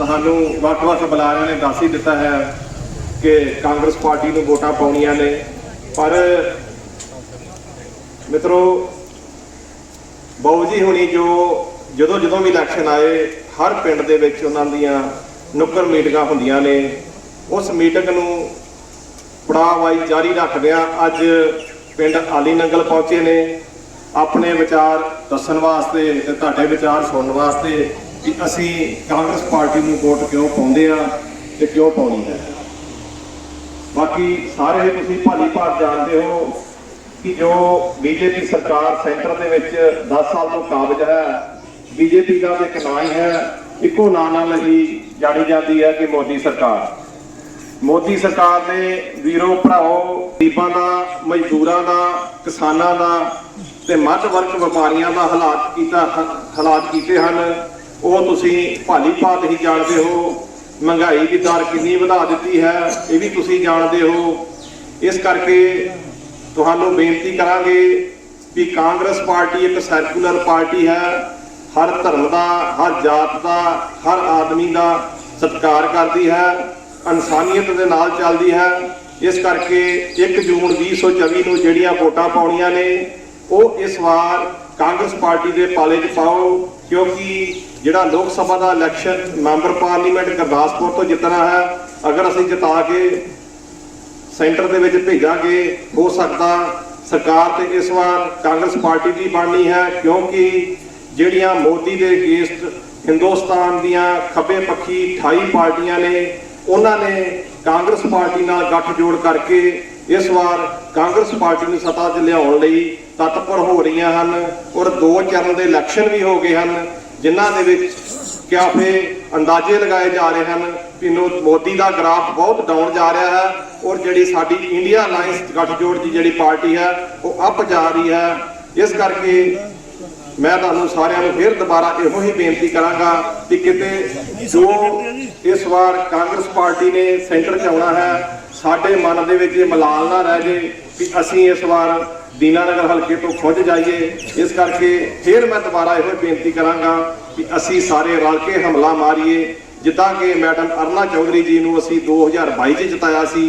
ਤੁਹਾਨੂੰ ਵੱਖ-ਵੱਖ ਬੁਲਾਰਿਆਂ ਨੇ ਦੱਸ ਹੀ ਦਿੱਤਾ ਹੈ ਕਿ ਕਾਂਗਰਸ ਪਾਰਟੀ ਨੂੰ ਵੋਟਾਂ ਪਾਉਣੀਆਂ ਨੇ। ਪਰ ਮਿੱਤਰੋ ਬਾਊ ਜੀ ਹੁਣੀ ਜੋ ਜਦੋਂ ਜਦੋਂ ਵੀ ਇਲੈਕਸ਼ਨ ਆਏ, ਹਰ ਪਿੰਡ ਦੇ ਵਿੱਚ ਉਹਨਾਂ ਦੀਆਂ ਨੁੱਕਰ ਮੀਟਿੰਗਾਂ ਹੁੰਦੀਆਂ ਨੇ। ਉਸ ਮੀਟਿੰਗ ਨੂੰ ਪੜਾਵਾਈ ਜਾਰੀ ਰੱਖਦਿਆਂ ਅੱਜ ਪਿੰਡ ਆਲੀ ਨੰਗਲ ਪਹੁੰਚੇ ਨੇ। ਆਪਣੇ ਵਿਚਾਰ ਦੱਸਣ ਵਾਸਤੇ ਤੇ ਤੁਹਾਡੇ ਵਿਚਾਰ ਸੁਣਨ ਵਾਸਤੇ ਕਿ ਅਸੀਂ ਕਾਂਗਰਸ ਪਾਰਟੀ ਨੂੰ ਵੋਟ ਕਿਉਂ ਪਾਉਂਦੇ ਆ ਤੇ ਕਿਉਂ ਪਾਉਣੀ ਹੈ? ਬਾਕੀ ਸਾਰੇ ਹੀ ਤੁਸੀਂ ਭਾਲੀ ਭਾਰ ਜਾਣਦੇ ਹੋ ਕਿ ਜੋ ਬੀਜੇਪੀ ਸਰਕਾਰ ਸੈਂਟਰ ਦੇ ਵਿੱਚ 10 ਸਾਲ ਤੋਂ ਕਾਬਜ ਹੈ, ਬੀਜੇਪੀ ਦਾ ਇੱਕ ਨਾਂ ਹੀ ਹੈ, ਇੱਕੋ ਨਾਂ ਨਾਲ ਹੀ ਜਾਣੀ ਜਾਂਦੀ ਹੈ ਕਿ ਮੋਦੀ ਸਰਕਾਰ। ਮੋਦੀ ਸਰਕਾਰ ਨੇ ਵੀਰੋ ਭਰਾਓ, ਗਰੀਬਾਂ ਦਾ, ਮਜ਼ਦੂਰਾਂ ਦਾ, ਕਿਸਾਨਾਂ ਦਾ ਤੇ ਮੱਧ ਵਰਗ ਵਪਾਰੀਆਂ ਦਾ ਹਾਲਾਤ ਕੀਤਾ ਹਾਲਾਤ ਕੀਤੇ ਹਨ। ਉਹ ਤੁਸੀਂ ਭਾਲੀ ਭਾਤ ਹੀ ਜਾਣਦੇ ਹੋ, ਮਹਿੰਗਾਈ ਦੀ ਦਰ ਕਿੰਨੀ ਵਧਾ ਦਿੱਤੀ ਹੈ, ਇਹ ਵੀ ਤੁਸੀਂ ਜਾਣਦੇ ਹੋ। ਇਸ ਕਰਕੇ ਤੁਹਾਨੂੰ ਬੇਨਤੀ ਕਰਾਂਗੇ ਕਿ ਕਾਂਗਰਸ ਪਾਰਟੀ ਇੱਕ ਸਰਕੂਲਰ ਪਾਰਟੀ ਹੈ। ਹਰ ਧਰਮ ਦਾ, ਹਰ ਜਾਤ ਦਾ, ਹਰ ਆਦਮੀ ਦਾ ਸਤਿਕਾਰ ਕਰਦੀ ਹੈ, ਇਨਸਾਨੀਅਤ ਦੇ ਨਾਲ ਚੱਲਦੀ ਹੈ। ਇਸ ਕਰਕੇ 1 ਜੂਨ 2024 ਨੂੰ ਜਿਹੜੀਆਂ ਵੋਟਾਂ ਪਾਉਣੀਆਂ ਨੇ, ਉਹ ਇਸ ਵਾਰ ਕਾਂਗਰਸ ਪਾਰਟੀ ਦੇ ਪਾਲੇ 'ਚ ਪਾਓ। ਕਿਉਂਕਿ ਜਿਹੜਾ ਲੋਕ ਸਭਾ ਦਾ ਇਲੈਕਸ਼ਨ ਮੈਂਬਰ ਪਾਰਲੀਮੈਂਟ ਗੁਰਦਾਸਪੁਰ ਤੋਂ ਜਿੱਤਣਾ ਹੈ, ਅਗਰ ਅਸੀਂ ਜਿਤਾ ਕੇ ਸੈਂਟਰ ਦੇ ਵਿੱਚ ਭੇਜਾਂਗੇ, ਹੋ ਸਕਦਾ ਸਰਕਾਰ ਤੇ ਇਸ ਵਾਰ ਕਾਂਗਰਸ ਪਾਰਟੀ ਦੀ ਬਣਨੀ ਹੈ, ਕਿਉਂਕਿ ਜਿਹੜੀਆਂ ਮੋਦੀ ਦੇ ਅਗੇਂਸਟ ਹਿੰਦੁਸਤਾਨ ਦੀਆਂ ਖੱਬੇ ਪੱਖੀ 28 ਪਾਰਟੀਆਂ ਨੇ, ਉਹਨਾਂ ਨੇ ਕਾਂਗਰਸ ਪਾਰਟੀ ਨਾਲ ਗੱਠਜੋੜ ਕਰਕੇ ਇਸ ਵਾਰ ਕਾਂਗਰਸ ਪਾਰਟੀ ਨੂੰ ਸੱਤਾ 'ਚ ਲਿਆਉਣ ਲਈ ਤਤਪਰ ਹੋ ਰਹੀਆਂ ਹਨ ਔਰ ਦੋ ਚਰਨ ਦੇ ਇਲੈਕਸ਼ਨ ਵੀ ਹੋ ਗਏ ਹਨ, ਜਿਨ੍ਹਾਂ ਦੇ ਵਿੱਚ ਕਿਆਫੇ ਅੰਦਾਜ਼ੇ ਲਗਾਏ ਜਾ ਰਹੇ ਹਨ ਕਿ ਮੋਦੀ ਦਾ ਗ੍ਰਾਫ ਬਹੁਤ ਡਾਊਨ ਜਾ ਰਿਹਾ ਹੈ ਔਰ ਜਿਹੜੀ ਸਾਡੀ ਇੰਡੀਆ ਅਲਾਈਅੰਸ ਗੱਠਜੋੜ ਦੀ ਜਿਹੜੀ ਪਾਰਟੀ ਹੈ, ਉਹ ਅਪ ਜਾ ਰਹੀ ਹੈ। ਇਸ ਕਰਕੇ ਮੈਂ ਤੁਹਾਨੂੰ ਸਾਰਿਆਂ ਨੂੰ ਫਿਰ ਦੁਬਾਰਾ ਇਹੋ ਹੀ ਬੇਨਤੀ ਕਰਾਂਗਾ ਕਿ ਕਿਤੇ ਜੋ ਇਸ ਵਾਰ ਕਾਂਗਰਸ ਪਾਰਟੀ ਨੇ ਸੈਂਟਰ 'ਚ ਆਉਣਾ ਹੈ ਸਾਡੇ ਮਨ ਦੇ ਵਿੱਚ ਇਹ ਮਲਾਲ ਨਾ ਰਹਿ ਜੇ ਕਿ ਅਸੀਂ ਇਸ ਵਾਰ ਦੀਨਾਨਗਰ ਹਲਕੇ ਤੋਂ ਖੁੱਜ ਜਾਈਏ। ਇਸ ਕਰਕੇ ਫਿਰ ਮੈਂ ਦੁਬਾਰਾ ਇਹੋ ਬੇਨਤੀ ਕਰਾਂਗਾ ਕਿ ਅਸੀਂ ਸਾਰੇ ਰਲ ਕੇ ਹਮਲਾ ਮਾਰੀਏ। ਜਿੱਦਾਂ ਕਿ ਮੈਡਮ ਅਰਨਾ ਚੌਧਰੀ ਜੀ ਨੂੰ ਅਸੀਂ 2022 'ਚ ਜਿਤਾਇਆ ਸੀ,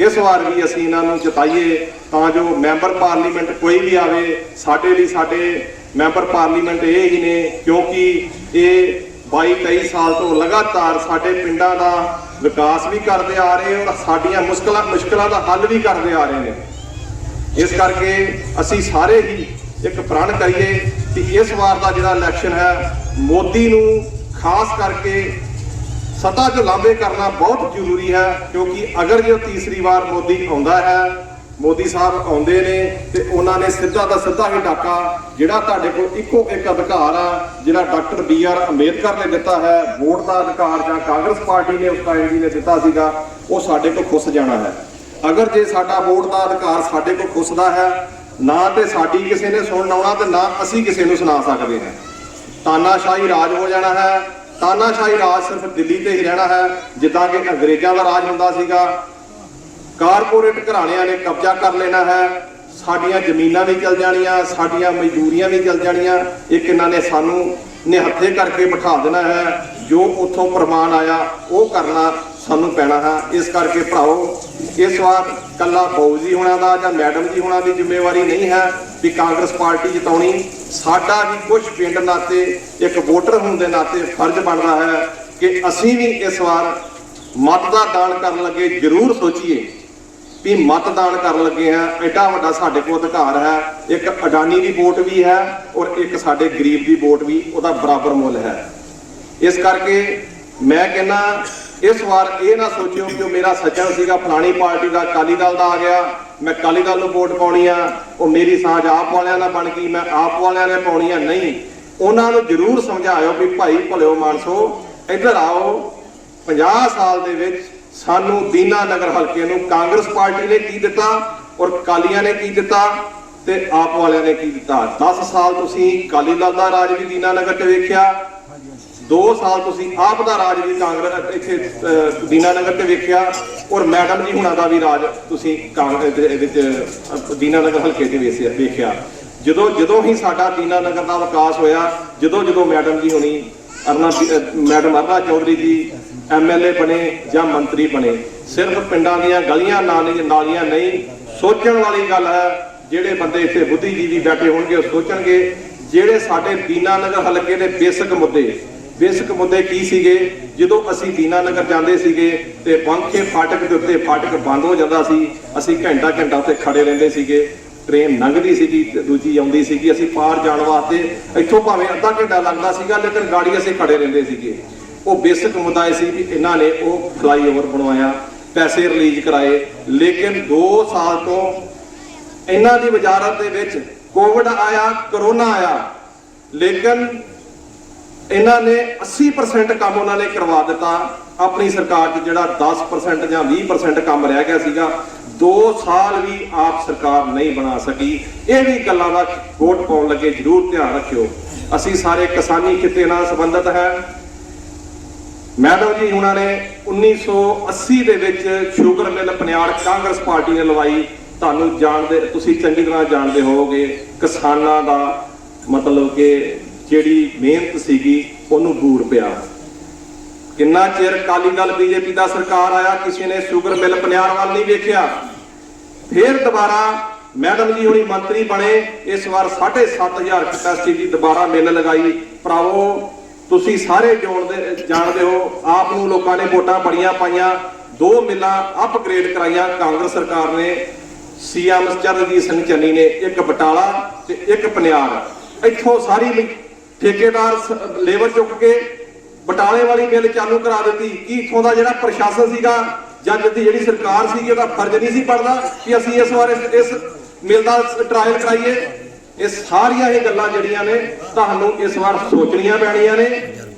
ਇਸ ਵਾਰ ਵੀ ਅਸੀਂ ਇਹਨਾਂ ਨੂੰ ਜਿਤਾਈਏ ਤਾਂ ਜੋ ਮੈਂਬਰ ਪਾਰਲੀਮੈਂਟ ਕੋਈ ਵੀ ਆਵੇ, ਸਾਡੇ ਲਈ ਸਾਡੇ ਮੈਂਬਰ ਪਾਰਲੀਮੈਂਟ ਇਹ ਹੀ ਨੇ, ਕਿਉਂਕਿ ਇਹ 22 23 ਸਾਲ ਤੋਂ ਲਗਾਤਾਰ ਸਾਡੇ ਪਿੰਡਾਂ ਦਾ ਵਿਕਾਸ ਵੀ ਕਰਦੇ ਆ ਰਹੇ ਔਰ ਸਾਡੀਆਂ ਮੁਸ਼ਕਲਾਂ ਮੁਸ਼ਕਲਾਂ ਦਾ ਹੱਲ ਵੀ ਕਰਦੇ ਆ ਰਹੇ ਨੇ। ਇਸ ਕਰਕੇ ਅਸੀਂ ਸਾਰੇ ਹੀ ਇੱਕ ਪ੍ਰਣ ਕਰੀਏ ਕਿ ਇਸ ਵਾਰ ਦਾ ਜਿਹੜਾ ਇਲੈਕਸ਼ਨ ਹੈ, ਮੋਦੀ ਨੂੰ ਖਾਸ ਕਰਕੇ ਸੱਤਾ 'ਚ ਲਾਂਭੇ ਕਰਨਾ ਬਹੁਤ ਜ਼ਰੂਰੀ ਹੈ ਕਿਉਂਕਿ ਅਗਰ ਜੇ ਤੀਸਰੀ ਵਾਰ ਮੋਦੀ ਆਉਂਦਾ ਹੈ ਮੋਦੀ ਸਾਹਿਬ ਆਉਂਦੇ ਨੇ ਤੇ ਉਹਨਾਂ ਨੇ ਸਿੱਧਾ ਦਾ ਸਿੱਧਾ ਹੀ ਡਾਕਾ, ਜਿਹੜਾ ਤੁਹਾਡੇ ਕੋਲ ਇੱਕੋ ਇੱਕ ਅਧਿਕਾਰ ਆ, ਜਿਹੜਾ ਡਾਕਟਰ ਬੀ ਆਰ ਅੰਬੇਦਕਰ ਨੇ ਦਿੱਤਾ ਹੈ, ਵੋਟ ਦਾ ਅਧਿਕਾਰ ਜਾਂ ਕਾਂਗਰਸ ਪਾਰਟੀ ਨੇ ਉਸ ਟਾਈਮ ਨੇ ਦਿੱਤਾ ਸੀਗਾ, ਉਹ ਸਾਡੇ ਕੋਲ ਖੁੱਸ ਜਾਣਾ ਹੈ। ਅਗਰ ਜੇ ਸਾਡਾ ਵੋਟ ਦਾ ਅਧਿਕਾਰ ਸਾਡੇ ਕੋਲ ਖੁੱਸਦਾ ਹੈ, ਨਾ ਤੇ ਸਾਡੀ ਕਿਸੇ ਨੇ ਸੁਣਨ ਆਉਣਾ ਤੇ ਨਾ ਅਸੀਂ ਕਿਸੇ ਨੂੰ ਸੁਣਾ ਸਕਦੇ ਹਾਂ। ਤਾਨਾਸ਼ਾਹੀ ਰਾਜ ਹੋ ਜਾਣਾ ਹੈ, ਤਾਨਾਸ਼ਾਹੀ ਰਾਜ ਸਿਰਫ ਦਿੱਲੀ ਤੇ ਹੀ ਰਹਿਣਾ ਹੈ, ਜਿੱਦਾਂ ਕਿ ਅੰਗਰੇਜ਼ਾਂ ਦਾ ਰਾਜ ਹੁੰਦਾ ਸੀਗਾ ਕਾਰਪੋਰੇਟ ਘਰਾਣਿਆਂ ਨੇ ਕਬਜ਼ਾ ਕਰ ਲੈਣਾ ਹੈ। ਸਾਡੀਆਂ ਜ਼ਮੀਨਾਂ ਵੀ ਚਲ ਜਾਣੀਆਂ, ਸਾਡੀਆਂ ਮਜ਼ਦੂਰੀਆਂ ਵੀ ਚਲ ਜਾਣੀਆਂ। ਇੱਕ ਇਹਨਾਂ ਨੇ ਸਾਨੂੰ ਨਿਹੱਥੇ ਕਰਕੇ ਬਿਠਾ ਦੇਣਾ ਹੈ। ਜੋ ਉੱਥੋਂ ਪ੍ਰਮਾਣ ਆਇਆ, ਉਹ ਕਰਨਾ ਸਾਨੂੰ ਪੈਣਾ ਹੈ। ਇਸ ਕਰਕੇ ਭਰਾਓ, ਇਸ ਵਾਰ ਕੱਲਾ ਬਾਊ ਜੀ ਹੋਣਾ ਦਾ ਜਾਂ ਮੈਡਮ ਜੀ ਹੋਣਾ ਦੀ ਜ਼ਿੰਮੇਵਾਰੀ ਨਹੀਂ ਹੈ ਵੀ ਕਾਂਗਰਸ ਪਾਰਟੀ ਜਿਤਾਉਣੀ। ਸਾਡਾ ਵੀ ਕੁਝ ਪਿੰਡ ਨਾਤੇ, ਇੱਕ ਵੋਟਰ ਹੋਣ ਦੇ ਨਾਤੇ ਫਰਜ਼ ਬਣਦਾ ਹੈ ਕਿ ਅਸੀਂ ਵੀ ਇਸ ਵਾਰ ਮਤ ਦਾ ਦਾਨ ਕਰਨ ਲੱਗੇ ਜ਼ਰੂਰ ਸੋਚੀਏ। ਵੀ ਮਤਦਾਨ ਕਰਨ ਲੱਗੇ ਆ। ਐਡਾ ਵੱਡਾ ਸਾਡੇ ਕੋਲ ਅਧਿਕਾਰ ਹੈ। ਇੱਕ ਅਡਾਨੀ ਦੀ ਵੋਟ ਵੀ ਹੈ ਔਰ ਇੱਕ ਸਾਡੇ ਗਰੀਬ ਦੀ ਵੋਟ ਵੀ, ਉਹਦਾ ਬਰਾਬਰ ਮੁੱਲ ਹੈ। ਇਸ ਕਰਕੇ ਮੈਂ ਕਹਿੰਦਾ, ਇਸ ਵਾਰ ਇਹ ਨਾ ਸੋਚਿਓ ਕਿ ਉਹ ਮੇਰਾ ਸੱਜਣ ਸੀਗਾ, ਫਲਾਣੀ ਪਾਰਟੀ ਦਾ ਅਕਾਲੀ ਦਲ ਦਾ ਆ ਗਿਆ। ਮੈਂ ਅਕਾਲੀ ਦਲ ਨੂੰ ਵੋਟ ਪਾਉਣੀ ਆ, ਉਹ ਮੇਰੀ ਸਾਂਝ ਆਪ ਵਾਲਿਆਂ ਨਾਲ ਬਣ ਗਈ, ਮੈਂ ਆਪ ਵਾਲਿਆਂ ਨੇ ਪਾਉਣੀ ਆ। ਨਹੀਂ, ਉਹਨਾਂ ਨੂੰ ਜ਼ਰੂਰ ਸਮਝਾਇਓ ਵੀ ਭਾਈ ਭਲਿਓ ਮਾਨਸੋ, ਇੱਧਰ ਆਓ 50 ਸਾਲ ਦੇ ਵਿੱਚ ਸਾਨੂੰ ਦੀਨਾ ਨਗਰ ਹਲਕੇ ਨੂੰ ਕਾਂਗਰਸ ਪਾਰਟੀ ਨੇ ਕੀ ਦਿੱਤਾ ਔਰ ਕਾਲੀਆਂ ਨੇ ਕੀ ਦਿੱਤਾ ਤੇ ਆਪ ਵਾਲਿਆਂ ਨੇ ਕੀ ਦਿੱਤਾ? 10 ਸਾਲ ਤੁਸੀਂ ਕਾਲੀ ਦਲ ਦਾ ਰਾਜ ਵੀ ਦੀਨਾ ਨਗਰ ਤੇ ਵੇਖਿਆ। 2 ਸਾਲ ਤੁਸੀਂ ਆਪ ਦਾ ਰਾਜ ਵੀ ਕਾਂਗਰਸ ਇੱਥੇ ਦੀਨਾ ਨਗਰ ਤੇ ਵੇਖਿਆ ਔਰ ਮੈਡਮ ਜੀ ਹੁਣਾਂ ਦਾ ਵੀ ਰਾਜ ਤੁਸੀਂ ਕਾਂਗਰਸ ਦੇ ਵਿੱਚ ਦੀਨਾ ਨਗਰ ਹਲਕੇ ਤੇ ਵੇਖਿਆ ਵੇਖਿਆ। ਜਦੋਂ ਜਦੋਂ ਹੀ ਸਾਡਾ ਦੀਨਾ ਨਗਰ ਦਾ ਵਿਕਾਸ ਹੋਇਆ, ਜਦੋਂ ਜਦੋਂ ਮੈਡਮ ਜੀ ਹੁਣੀ ਅਰਨਾ ਮੈਡਮ ਅਰਨਾ ਚੌਧਰੀ ਜੀ ਐਮਐਲਏ ਬਣੇ ਜਾਂ ਮੰਤਰੀ ਬਣੇ, ਸਿਰਫ ਪਿੰਡਾਂ ਦੀਆਂ ਗਲੀਆਂ ਨਾਲੀਆਂ ਨਹੀਂ, ਸੋਚਣ ਵਾਲੀ ਗੱਲ ਹੈ, ਜਿਹੜੇ ਬੰਦੇ ਇੱਥੇ ਬੁੱਧੀਜੀਵੀ ਬੈਠੇ ਹੋਣਗੇ, ਉਹ ਸੋਚਣਗੇ, ਜਿਹੜੇ ਸਾਡੇ ਦੀਨਾਨਗਰ ਹਲਕੇ ਦੇ ਬੇਸਿਕ ਮੁੱਦੇ ਬੇਸਿਕ ਮੁੱਦੇ ਕੀ ਸੀਗੇ, ਜਦੋਂ ਅਸੀਂ ਦੀਨਾਨਗਰ ਜਾਂਦੇ ਸੀਗੇ ਤੇ ਬੰਖੇ ਫਾਟਕ ਦੇ ਉੱਤੇ ਫਾਟਕ ਬੰਦ ਹੋ ਜਾਂਦਾ ਸੀ, ਅਸੀਂ ਘੰਟਾ ਘੰਟਾ ਉੱਥੇ ਖੜੇ ਰਹਿੰਦੇ ਸੀਗੇ ਟ੍ਰੇਨ ਲੰਘਦੀ ਸੀਗੀ ਦੂਜੀ ਆਉਂਦੀ ਸੀਗੀ, ਅਸੀਂ ਪਾਰ ਜਾਣ ਵਾਸਤੇ ਇੱਥੋਂ ਭਾਵੇਂ ਅੱਧਾ ਘੰਟਾ ਲੱਗਦਾ ਸੀਗਾ, ਲੇਕਿਨ ਗਾੜੀ ਅਸੀਂ ਖੜੇ ਰਹਿੰਦੇ ਸੀਗੇ। ਉਹ ਬੇਸਿਕ ਮੁੱਦਾ ਇਹ ਸੀ ਵੀ ਇਹਨਾਂ ਨੇ ਉਹ ਫਲਾਈਓਵਰ ਬਣਵਾਇਆ, ਪੈਸੇ ਰਿਲੀਜ਼ ਕਰਾਏ, ਲੇਕਿਨ 2 ਸਾਲ ਤੋਂ ਇਹਨਾਂ ਦੀ ਵਜ਼ਾਰਤ ਦੇ ਵਿੱਚ ਕੋਵਿਡ ਆਇਆ ਕਰੋਨਾ ਆਇਆ, ਲੇਕਿਨ ਇਹਨਾਂ ਨੇ 80% ਕੰਮ ਉਹਨਾਂ ਨੇ ਕਰਵਾ ਦਿੱਤਾ। ਆਪਣੀ ਸਰਕਾਰ 'ਚ ਜਿਹੜਾ 10% ਜਾਂ 20% ਕੰਮ ਰਹਿ ਗਿਆ ਸੀਗਾ 2 ਸਾਲ ਵੀ ਆਪ ਸਰਕਾਰ ਨਹੀਂ ਬਣਾ ਸਕੀ। ਇਹ ਵੀ ਗੱਲਾਂ ਦਾ ਵੋਟ ਪਾਉਣ ਲੱਗੇ ਜ਼ਰੂਰ ਧਿਆਨ ਰੱਖਿਓ। ਅਸੀਂ ਸਾਰੇ ਕਿਸਾਨੀ ਖਿੱਤੇ ਨਾਲ ਸੰਬੰਧਿਤ ਹੈ। ਮੈਡਮ ਜੀ, ਉਹਨਾਂ ਨੇ 1980 ਦੇ ਵਿੱਚ sugar mill Paniar Congress party ਨੇ ਲਵਾਈ। ਤੁਹਾਨੂੰ ਜਾਣਦੇ, ਤੁਸੀਂ ਚੰਗੀ ਤਰ੍ਹਾਂ ਜਾਣਦੇ ਹੋਵੋਗੇ, ਕਿਸਾਨਾਂ ਦਾ ਮਤਲਬ ਕਿ ਜਿਹੜੀ ਮਿਹਨਤ ਸੀਗੀ, ਉਹਨੂੰ ਬੂਰ ਪਿਆ। ਕਿੰਨਾ ਚਿਰ ਕਾਲੀ ਦਲ ਬੀਜੇਪੀ ਦਾ ਸਰਕਾਰ ਆਇਆ, ਕਿਸੇ ਨੇ ਸ਼ੂਗਰ ਮਿਲ ਪਨਿਆੜ ਵੱਲ ਨਹੀਂ ਵੇਖਿਆ। ਫਿਰ ਦੁਬਾਰਾ ਮੈਡਮ ਜੀ ਹੁਣੀ ਮੰਤਰੀ ਬਣੇ, ਇਸ ਵਾਰ 7500 ਕਪੈਸਿਟੀ ਦੀ ਦੁਬਾਰਾ ਮਿਲ ਲਗਾਈ। ਭਰਾਵੋ, ਤੁਸੀਂ ਸਾਰੇ ਜਾਣਦੇ ਜਾਣਦੇ ਹੋ, ਆਪ ਨੂੰ ਲੋਕਾਂ ਨੇ ਵੋਟਾਂ ਬੜੀਆਂ ਪਾਈਆਂ, ਦੋ ਮਿਲਾਂ ਅਪਗ੍ਰੇਡ ਕਰਾਈਆਂ ਕਾਂਗਰਸ ਸਰਕਾਰ ਨੇ। ਸੀਐਮ ਚਰਨਜੀਤ ਸਿੰਘ ਚੰਨੀ ਨੇ ਇੱਕ ਬਟਾਲਾ ਤੇ ਇੱਕ ਪਨਿਆਰ। ਇੱਥੋਂ ਸਾਰੀ ਠੇਕੇਦਾਰ ਲੇਬਰ ਚੁੱਕ ਕੇ ਬਟਾਲੇ ਵਾਲੀ ਮਿਲ ਚਾਲੂ ਕਰਾ ਦਿੱਤੀ। ਕੀ ਇਥੋਂ ਦਾ ਜਿਹੜਾ ਪ੍ਰਸ਼ਾਸਨ ਸੀਗਾ ਜਾਂ ਜਿਹਦੀ ਜਿਹੜੀ ਸਰਕਾਰ ਸੀਗੀ, ਉਹਦਾ ਫਰਜ਼ ਨਹੀਂ ਸੀ ਬਣਦਾ ਕਿ ਅਸੀਂ ਇਸ ਵਾਰ ਇਸ ਮਿਲ ਦਾ ਟ੍ਰਾਇਲ ਕਰਾਈਏ? ਇਹ ਸਾਰੀਆਂ ਇਹ ਗੱਲਾਂ ਜਿਹੜੀਆਂ ਨੇ, ਤੁਹਾਨੂੰ ਇਸ ਵਾਰ ਸੋਚਣੀਆਂ ਪੈਣੀਆਂ ਨੇ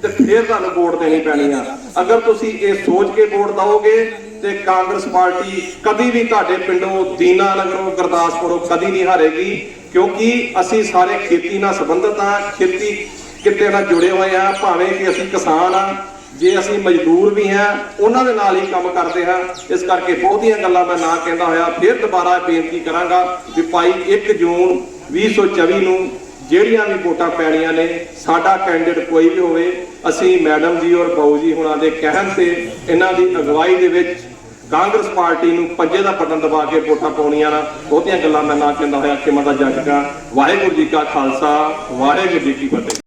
ਤੇ ਫਿਰ ਤੁਹਾਨੂੰ ਵੋਟ ਦੇਣੀ ਪੈਣੀ ਆ। ਅਗਰ ਤੁਸੀਂ ਇਹ ਸੋਚ ਕੇ ਵੋਟ ਦਿਓਗੇ ਤੇ ਕਾਂਗਰਸ ਪਾਰਟੀ ਕਦੀ ਵੀ ਤੁਹਾਡੇ ਪਿੰਡੋਂ ਦੀਨਾ ਦੀਨਾਨਗਰੋਂ ਗੁਰਦਾਸਪੁਰੋਂ ਕਦੀ ਨਹੀਂ ਹਾਰੇਗੀ, ਕਿਉਂਕਿ ਅਸੀਂ ਸਾਰੇ ਖੇਤੀ ਨਾਲ ਸੰਬੰਧਿਤ ਆ ਖੇਤੀ ਕਿਤੇ ਨਾਲ ਜੁੜੇ ਹੋਏ ਆ ਭਾਵੇਂ ਕਿ ਅਸੀਂ ਕਿਸਾਨ ਆ ਜੇ ਅਸੀਂ ਮਜ਼ਦੂਰ ਵੀ ਹਾਂ, ਉਹਨਾਂ ਦੇ ਨਾਲ ਹੀ ਕੰਮ ਕਰਦੇ ਹਾਂ। ਇਸ ਕਰਕੇ ਬਹੁਤੀਆਂ ਗੱਲਾਂ ਮੈਂ ਨਾ ਕਹਿੰਦਾ ਹੋਇਆ, ਫਿਰ ਦੁਬਾਰਾ ਬੇਨਤੀ ਕਰਾਂਗਾ ਕਿ ਭਾਈ 1 ਜੂਨ 2024 ਨੂੰ ਜਿਹੜੀਆਂ ਵੀ ਵੋਟਾਂ ਪੈਣੀਆਂ ਨੇ, ਸਾਡਾ ਕੈਂਡੀਡੇਟ ਕੋਈ ਵੀ ਹੋਵੇ, ਅਸੀਂ ਮੈਡਮ ਜੀ ਔਰ ਬਾਊ ਜੀ ਹੁਣਾਂ ਦੇ ਕਹਿਣ ਤੇ ਇਹਨਾਂ ਦੀ ਅਗਵਾਈ ਦੇ ਵਿੱਚ ਕਾਂਗਰਸ ਪਾਰਟੀ ਨੂੰ ਪੰਜੇ ਦਾ ਬਟਨ ਦਬਾ ਕੇ ਵੋਟਾਂ ਪਾਉਣੀਆਂ ਨਾ, ਬਹੁਤੀਆਂ ਗੱਲਾਂ ਮੈਂ ਨਾ ਕਹਿੰਦਾ ਹੋਇਆ, ਕਿ ਮੈਂ ਤਾਂ ਜੱਜ ਕਾ ਵਾਹਿਗੁਰੂ ਜੀ ਕਾ ਖਾਲਸਾ, ਵਾਹਿਗੁਰੂ ਜੀ ਕੀ ਫਤਿਹ।